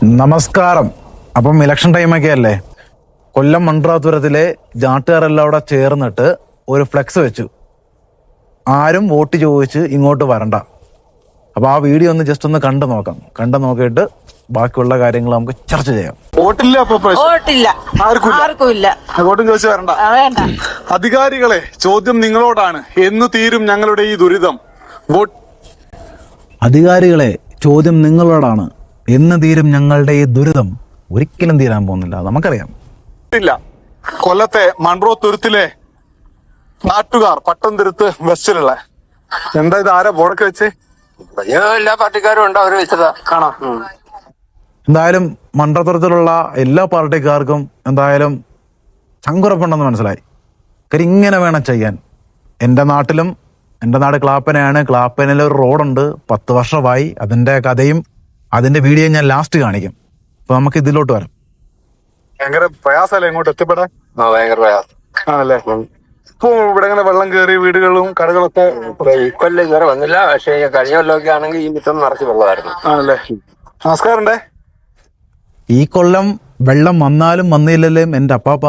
നമസ്കാരം. അപ്പം ഇലക്ഷൻ ടൈമൊക്കെ അല്ലേ? കൊല്ലം മൺട്രാപുരത്തിലെ ജാട്ടുകാരെല്ലാം അവിടെ ചേർന്നിട്ട് ഒരു ഫ്ലെക്സ് വെച്ചു. ആരും വോട്ട് ചോദിച്ച് ഇങ്ങോട്ട് വരണ്ട. അപ്പൊ ആ വീഡിയോ ഒന്ന് ജസ്റ്റ് ഒന്ന് കണ്ടു നോക്കാം. കണ്ടു നോക്കിയിട്ട് ബാക്കിയുള്ള കാര്യങ്ങൾ നമുക്ക് ചർച്ച ചെയ്യാം. വോട്ടില്ല. വോട്ടില്ല? ആർക്കുമില്ല? വോട്ടും ചോദിച്ചു വരണ്ട. അധികാരികളെ ചോദ്യം നിങ്ങളോടാണ്. എന്ന് തീരും ഞങ്ങളുടെ ഈ ദുരിതം. വോട്ട് അധികാരികളെ ചോദ്യം നിങ്ങളോടാണ്. എന്ന് തീരും ഞങ്ങളുടെ ഈ ദുരിതം ഒരിക്കലും തീരാൻ പോകുന്നില്ല. നമുക്കറിയാം. ഇല്ല. കൊല്ലത്തെ മൺറോ തുരുത്തിലെ നാട്ടുകാർ പട്ടം തുരുത്ത് വെസ്റ്റിലുള്ള എന്താ ഇത് ആരാ ബോർഡൊക്കെ വെച്ച്? എല്ലാ പാർട്ടിക്കാരും ഉണ്ട് അവർ വെച്ചതാ. കാണാം. എന്തായാലും മണ്ഡലത്തിലുള്ള എല്ലാ പാർട്ടിക്കാർക്കും എന്തായാലും ചങ്കുറപ്പുണ്ടെന്ന് മനസ്സിലായി. കാര്യം ഇങ്ങനെ വേണം ചെയ്യാൻ. എന്റെ നാട്ടിലും എന്റെ നാട് ക്ലാപ്പനയാണ്. ക്ലാപ്പനിൽ ഒരു റോഡുണ്ട്. പത്ത് വർഷമായി അതിന്റെ കഥയും അതിന്റെ വീഡിയോ ഞാൻ ലാസ്റ്റ് കാണിക്കും. അപ്പൊ നമുക്ക് ഇതിലോട്ട് വരാം. ഭയങ്കര പ്രയാസമല്ലേ ഇങ്ങോട്ട് എത്തിപ്പെടാൻ? ആ ഭയങ്കര പ്രയാസം. ആണല്ലേ? ഇപ്പൊ ഇവിടെ ഇങ്ങനെ വെള്ളം കയറി വീടുകളും കടകളൊക്കെ കൊല്ലം ഇതുവരെ വന്നില്ല. പക്ഷേ ഈ കഴിഞ്ഞ കൊല്ലമൊക്കെ ആണെങ്കിൽ ഈ മിത്തം നിറച്ച് വെള്ളമായിരുന്നു. ആണല്ലേ? നമസ്കാരം ഈ കൊല്ലം വെള്ളം വന്നാലും വന്നില്ലല്ലേ എന്റെ അപ്പാപ്പ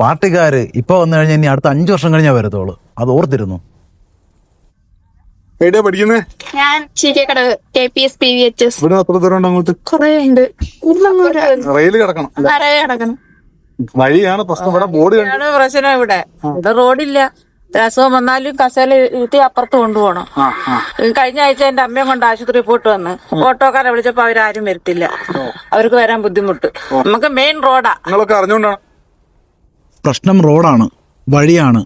പാർട്ടിക്കാർ ഇപ്പൊ വന്നു കഴിഞ്ഞാൽ ഇനി അടുത്ത അഞ്ച് വർഷം കഴിഞ്ഞാൽ വരത്തുള്ളൂ. അത് ഓർത്തിരുന്നു. എവിടെയാ പഠിക്കുന്നത് ഞാൻ Chirikkadavu K P S P V H S ഇവിടെ അത്ര ദൂരം ഉണ്ട് അങ്ങോട്ട്? കൊറേ ഉണ്ട്. റെയിൽ കിടക്കണം നിറയെ കിടക്കണം. വഴിയാണ് പ്രശ്നം. ഇവിടെ ബോർഡ് ഇതാണ് പ്രശ്നം ഇവിടെ. ഇവിടെ റോഡില്ല. രസവും വന്നാലും കസേല ഇരുത്തി അപ്പുറത്ത് കൊണ്ടുപോകണം. കഴിഞ്ഞ ആഴ്ച എന്റെ അമ്മയും കൊണ്ട് ആശുപത്രിയിൽ പോയിട്ട് വന്ന്. ഓട്ടോക്കാരെ വിളിച്ചപ്പോ അവരാരും വരത്തില്ല. അവർക്ക് വരാൻ ബുദ്ധിമുട്ട്. നമുക്ക് മെയിൻ റോഡാ. നിങ്ങളൊക്കെ അറിഞ്ഞുകൊണ്ടാണ് പ്രശ്നം റോഡാണ് വഴിയാണ്.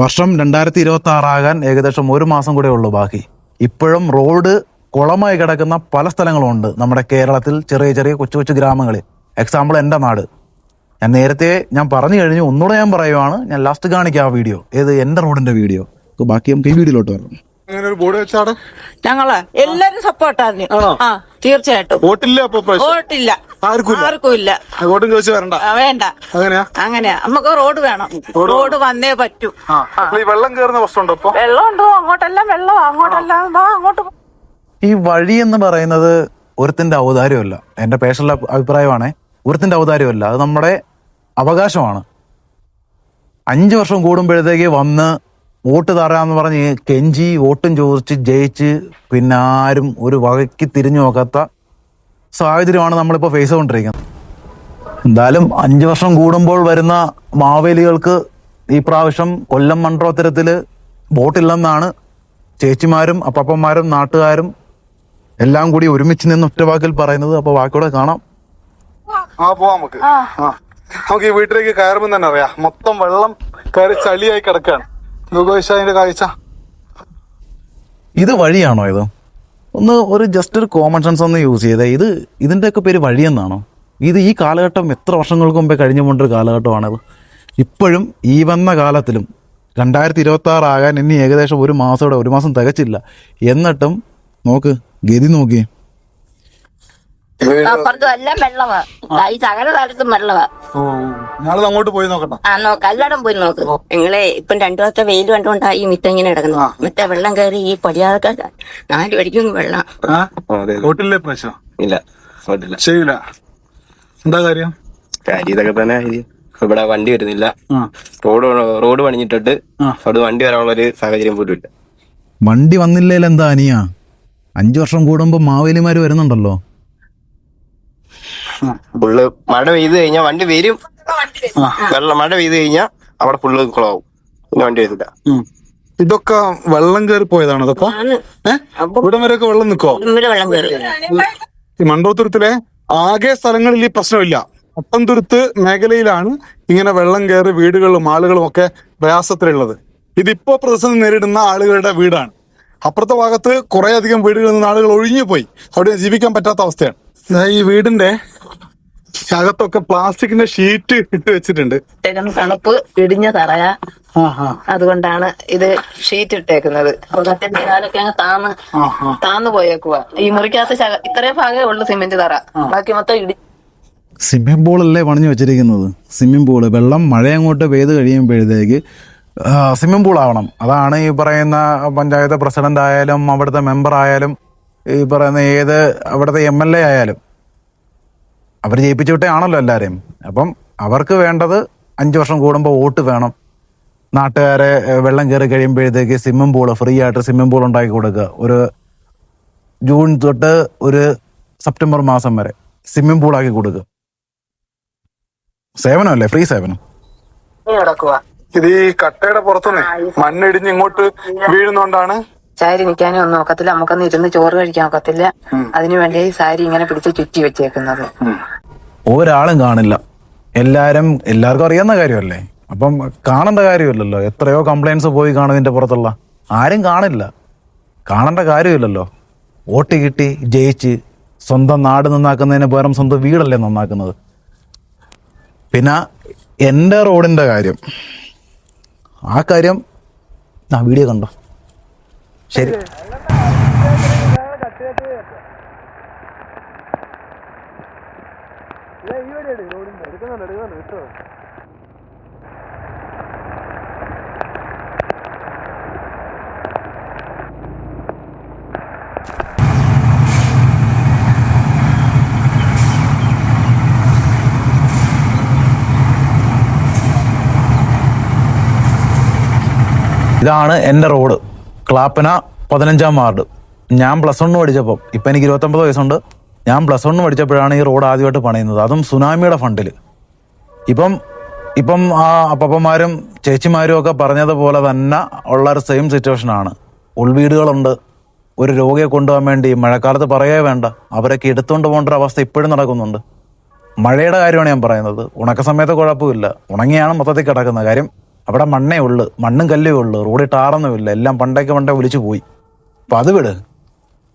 വർഷം രണ്ടായിരത്തി ഇരുപത്തി ആറാകാൻ ഏകദേശം ഒരു മാസം കൂടെ ഉള്ളൂ ബാക്കി. ഇപ്പോഴും റോഡ് കുളമായി കിടക്കുന്ന പല സ്ഥലങ്ങളും ഉണ്ട് നമ്മുടെ കേരളത്തിൽ ചെറിയ ചെറിയ കൊച്ചു കൊച്ചു ഗ്രാമങ്ങളിൽ. എക്സാമ്പിൾ എന്റെ നാട്. ഞാൻ നേരത്തെ ഞാൻ പറഞ്ഞു കഴിഞ്ഞു ഒന്നുകൂടെ ഞാൻ പറയുവാണ്. ഞാൻ ലാസ്റ്റ് കാണിക്കാം ആ വീഡിയോ ഏത് എന്റെ റോഡിന്റെ വീഡിയോ ബാക്കി നമുക്ക് ഈ വീഡിയോയിലോട്ട് വരണം അങ്ങനെ ഒരു ബോർഡ് ഞങ്ങൾ എല്ലാരും സപ്പോർട്ടാണ്? ആ തീർച്ചയായിട്ടും. വോട്ടില്ല അപ്പൊ പ്രാവശ്യം. വോട്ടില്ല. ആർക്കുമില്ല? ആർക്കും ഇല്ല? വോട്ടും ചോദിച്ചു വരണ്ട? വേണ്ട. അങ്ങനെയാ? അങ്ങനെയാ. നമുക്ക് റോഡ് വേണം. റോഡ് വന്നേ പറ്റൂ. ഈ വെള്ളം കയറുന്ന പ്രശ്നമുണ്ടോ ഇപ്പൊ? വെള്ളം ഉണ്ടോ? അങ്ങോട്ടെല്ലാം വെള്ളം അങ്ങോട്ടെല്ലാം അങ്ങോട്ട് ഈ വഴി എന്ന് പറയുന്നത് ഒരുത്തിന്റെ ഔദാര്യമല്ല. എന്റെ പേഴ്സണൽ അഭിപ്രായമാണ് ഒരുത്തിന്റെ ഔദാര്യമല്ല. അത് നമ്മുടെ അവകാശമാണ്. അഞ്ച് വർഷം കൂടുമ്പോഴത്തേക്ക് വന്ന് വോട്ട് തരാമെന്ന് പറഞ്ഞ് കെഞ്ചി വോട്ടും ചോദിച്ച് ജയിച്ച് പിന്നെ ആരും ഒരു വകയ്ക്ക് തിരിഞ്ഞു നോക്കാത്ത സാഹചര്യമാണ് നമ്മളിപ്പോൾ ഫേസ് ചെയ്തുകൊണ്ടിരിക്കുന്നത് എന്തായാലും അഞ്ച് വർഷം കൂടുമ്പോൾ വരുന്ന മാവേലികൾക്ക് ഈ പ്രാവശ്യം കൊല്ലം മൺട്രോത്തരത്തിൽ വോട്ടില്ലെന്നാണ് ചേച്ചിമാരും അപ്പപ്പന്മാരും നാട്ടുകാരും എല്ലാം കൂടി ഒരുമിച്ച് നിന്ന് ഒറ്റവാക്കിൽ പറയുന്നത്. അപ്പോൾ വാക്കിയോടെ കാണാം. ആ പോവാം നമുക്ക്. ആ. നമുക്ക് ഈ വീട്ടിലേക്ക് കയറുമ്പോൾ തന്നെ അറിയാം. മൊത്തം വെള്ളം കയറി ചളിയായി കിടക്കാണ്. നോക്കുക അതിന്റെ കാഴ്ച. ഇത് വഴിയാണോ ഇത്? ഒന്ന് ഒരു ജസ്റ്റ് ഒരു കോമൺ സെൻസ് ഒന്ന് യൂസ് ചെയ്തേ. ഇത് ഇതിന്റെയൊക്കെ പേര് വഴിയെന്നാണോ? ഇത് ഈ കാലഘട്ടം എത്ര വർഷങ്ങൾക്ക് മുമ്പേ കഴിഞ്ഞു കൊണ്ടൊരു കാലഘട്ടമാണിത്? ഇപ്പോഴും ഈ വന്ന കാലത്തിലും രണ്ടായിരത്തി ഇരുപത്തി ആറാകാൻ ഇനി ഏകദേശം ഒരു മാസം ഒരു മാസം തികച്ചില്ല. എന്നിട്ടും നോക്ക് ഗതി നോക്കിയേ. അപ്പുറത്തും എല്ലാം വെള്ളമാ. അങ്ങനെ തരത്തും ഓ ഞാളത് അങ്ങോട്ട് പോയി നോക്കട്ടെ. ആ നോക്ക്. എല്ലായിടം പോയി നോക്ക്. നിങ്ങളെ ഇപ്പം രണ്ടു ദിവസത്തെ വെയിൽ കണ്ടുകൊണ്ടാ ഈ മിറ്റം ഇങ്ങനെ കിടക്കുന്നു മിറ്റ വെള്ളം കയറി ഈ പൊടിയാതൊക്കെ നാല് പടിക്കും വെള്ളം. ആ? പ്രശ്നം ഇല്ല. തോട്ടില്ല ചെയ്യൂല. എന്താ കാര്യം? കാര്യം ഇതൊക്കെ തന്നെ ഇത്. ഇവിടെ വണ്ടി വരുന്നില്ല. ആ. റോഡ് റോഡ് പണിഞ്ഞിട്ടിട്ട്. അവിടെ വണ്ടി വരാനുള്ള ഒരു സാഹചര്യം പോലും ഇല്ല വണ്ടി വന്നില്ലേലെന്താ അനിയ? അഞ്ചു വർഷം കൂടുമ്പോ മാവേലിമാര് വരുന്നുണ്ടല്ലോ. ഫുള്ള് മഴ പെയ്ത് കഴിഞ്ഞാൽ വണ്ടി വരും. വെള്ളം മഴ പെയ്ത് കഴിഞ്ഞാൽ അവിടെ ഫുള്ള് കുളമാവും. പിന്നെ വണ്ടി വരില്ല ഇതൊക്കെ വെള്ളം കയറി പോയതാണ് ഇതൊക്കെ ഇവിടം വരെയൊക്കെ വെള്ളം നിക്കോ ഈ മണ്ടോത്തുരുത്തിലെ ആകെ സ്ഥലങ്ങളിൽ ഈ പ്രശ്നമില്ല. പത്തംതുരുത്ത് മേഖലയിലാണ് ഇങ്ങനെ വെള്ളം കയറി വീടുകളും ആളുകളും ഒക്കെ പ്രയാസത്തിലുള്ളത്. ഇതിപ്പോ പ്രതിസന്ധി നേരിടുന്ന ആളുകളുടെ വീടാണ്. അപ്പുറത്തെ ഭാഗത്ത് കുറെ അധികം വീടുകളിൽ നിന്ന് ആളുകൾ ഒഴിഞ്ഞു പോയി അവിടെ ജീവിക്കാൻ പറ്റാത്ത അവസ്ഥയാണ്. ഈ വീടിന്റെ അകത്തൊക്കെ പ്ലാസ്റ്റിക്കിന്റെ ഷീറ്റ് ഇട്ട് വെച്ചിട്ടുണ്ട്. തണുപ്പ് ഇടിഞ്ഞ തറയ അതുകൊണ്ടാണ് ഇത് ഷീറ്റ് ഇട്ടേക്കുന്നത്. അതൊക്കെ കാലൊക്കെ അങ്ങ് താന്ന് താന്ന് പോയേക്കുക ഈ മുറിക്കകത്ത് ശക- ഇത്രയും ഭാഗമേ ഉള്ളൂ സിമെന്റ് തറ. ബാക്കി മൊത്തം ഇടി സ്വിമ്മിംഗ് പൂളല്ലേ പണിഞ്ഞു വെച്ചിരിക്കുന്നത്? സ്വിമ്മിംഗ് പൂൾ വെള്ളം മഴ അങ്ങോട്ട് പെയ്ത് കഴിയുമ്പോഴത്തേക്ക് സ്വിമ്മിംഗ് പൂൾ ആവണം. അതാണ് ഈ പറയുന്ന പഞ്ചായത്ത് പ്രസിഡന്റ് ആയാലും അവിടുത്തെ മെമ്പർ ആയാലും ഈ പറയുന്ന ഏത് അവിടുത്തെ എം എൽ എ ആയാലും. അവർ ജയിപ്പിച്ചു വിട്ടേ ആണല്ലോ എല്ലാവരെയും അപ്പം അവർക്ക് വേണ്ടത് അഞ്ച് വർഷം കൂടുമ്പോൾ വോട്ട് വേണം. നാട്ടുകാരെ വെള്ളം കയറി കഴിയുമ്പോഴത്തേക്ക് സ്വിമ്മിംഗ് പൂൾ ഫ്രീ ആയിട്ട് സ്വിമ്മിംഗ് പൂൾ ഉണ്ടാക്കി കൊടുക്കുക. ഒരു ജൂൺ തൊട്ട് ഒരു സെപ്റ്റംബർ മാസം വരെ സ്വിമ്മിംഗ് ആക്കി കൊടുക്കുക. സേവനമല്ലേ ഫ്രീ സേവനം. ഇത് ഈ കട്ടയുടെ പുറത്തുനിന്ന് മണ്ണിടിഞ്ഞ് ഇങ്ങോട്ട് വീഴുന്നോണ്ടാണ് ചാരി നിൽക്കാനും ഒന്നും ഒക്കത്തില്ല നമുക്കൊന്നും ഇരുന്ന് ചോറ് കഴിക്കാൻ ഒക്കത്തില്ല. അതിനു വേണ്ടി ഈ സാരി ഇങ്ങനെ പിടിച്ച് ചുറ്റി വെച്ചേക്കുന്നത്. ഒരാളും കാണില്ല. എല്ലാരും എല്ലാവർക്കും അറിയാവുന്ന കാര്യമല്ലേ? അപ്പം കാണേണ്ട കാര്യമില്ലല്ലോ. എത്രയോ കംപ്ലൈൻസ് പോയി കാണുന്നതിന്റെ പുറത്തുള്ള. ആരും കാണില്ല. കാണേണ്ട കാര്യമില്ലല്ലോ. വോട്ട് കിട്ടി ജയിച്ച് സ്വന്തം നാട് നന്നാക്കുന്നതിന് പകരം സ്വന്തം വീടല്ലേ നന്നാക്കുന്നത്? പിന്നെ എന്റെ റോഡിന്റെ കാര്യം. ആ കാര്യം ആ വീഡിയോ കണ്ടോ? ശരി. ഇതാണ് എന്റെ റോഡ്. ക്ലാപ്പന പതിനഞ്ചാം വാർഡ്. ഞാൻ പ്ലസ് വണ്ണ് പഠിച്ചപ്പം ഇപ്പം എനിക്ക് ഇരുപത്തൊമ്പത് വയസ്സുണ്ട്. ഞാൻ പ്ലസ് വണ്ണ് പഠിച്ചപ്പോഴാണ് ഈ റോഡ് ആദ്യമായിട്ട് പണിയുന്നത്. അതും സുനാമിയുടെ ഫണ്ടിൽ ഇപ്പം ഇപ്പം ആ അപ്പന്മാരും ചേച്ചിമാരും ഒക്കെ പറഞ്ഞതുപോലെ തന്നെ ഉള്ള ഒരു സെയിം സിറ്റുവേഷനാണ് ഉൾവീടുകളുണ്ട്. ഒരു രോഗിയെ കൊണ്ടുപോകാൻ വേണ്ടി മഴക്കാലത്ത് പറയേ വേണ്ട. അവരൊക്കെ എടുത്തുകൊണ്ട് പോകേണ്ട അവസ്ഥ ഇപ്പോഴും നടക്കുന്നുണ്ട്. മഴയുടെ കാര്യമാണ് ഞാൻ പറയുന്നത്. ഉണക്ക സമയത്ത് കുഴപ്പമില്ല. ഉണങ്ങിയാണ് മൊത്തത്തിൽ കിടക്കുന്നത് കാര്യം. അവിടെ മണ്ണേ ഉള്ളു മണ്ണും കല്ലേ ഉള്ളു റോഡിൽ ടാറൊന്നുമില്ല എല്ലാം പണ്ടേക്ക് പണ്ടേ ഒലിച്ചു പോയി. അപ്പം അത് വിട്.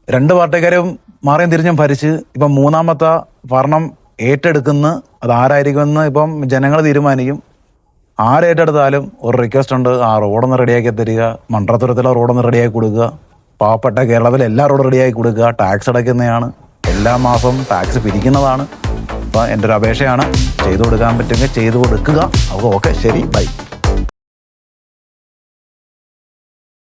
രണ്ട് പാർട്ടിക്കാരും മാറിയും തിരിഞ്ഞും ഭരിച്ച് ഇപ്പം മൂന്നാമത്തെ ഭരണം ഏറ്റെടുക്കുന്ന അത് ആരായിരിക്കുമെന്ന് ഇപ്പം ജനങ്ങൾ തീരുമാനിക്കും. ആരേറ്റെടുത്താലും ഒരു റിക്വസ്റ്റ് ഉണ്ട്. ആ റോഡൊന്ന് റെഡിയാക്കി തരിക. മണ്ഡലത്തുരത്തിലെ റോഡൊന്ന് റെഡിയാക്കി കൊടുക്കുക. പാവപ്പെട്ട കേരളത്തിൽ എല്ലാ റോഡും റെഡിയാക്കി കൊടുക്കുക. ടാക്സ് അടയ്ക്കുന്നതാണ്. എല്ലാ മാസവും ടാക്സ് പിരിക്കുന്നതാണ്. അപ്പം എന്റെ ഒരു അപേക്ഷയാണ്. ചെയ്തു കൊടുക്കാൻ പറ്റുമെങ്കിൽ ചെയ്തു കൊടുക്കുക. അപ്പോൾ ഓക്കെ ശരി ബൈ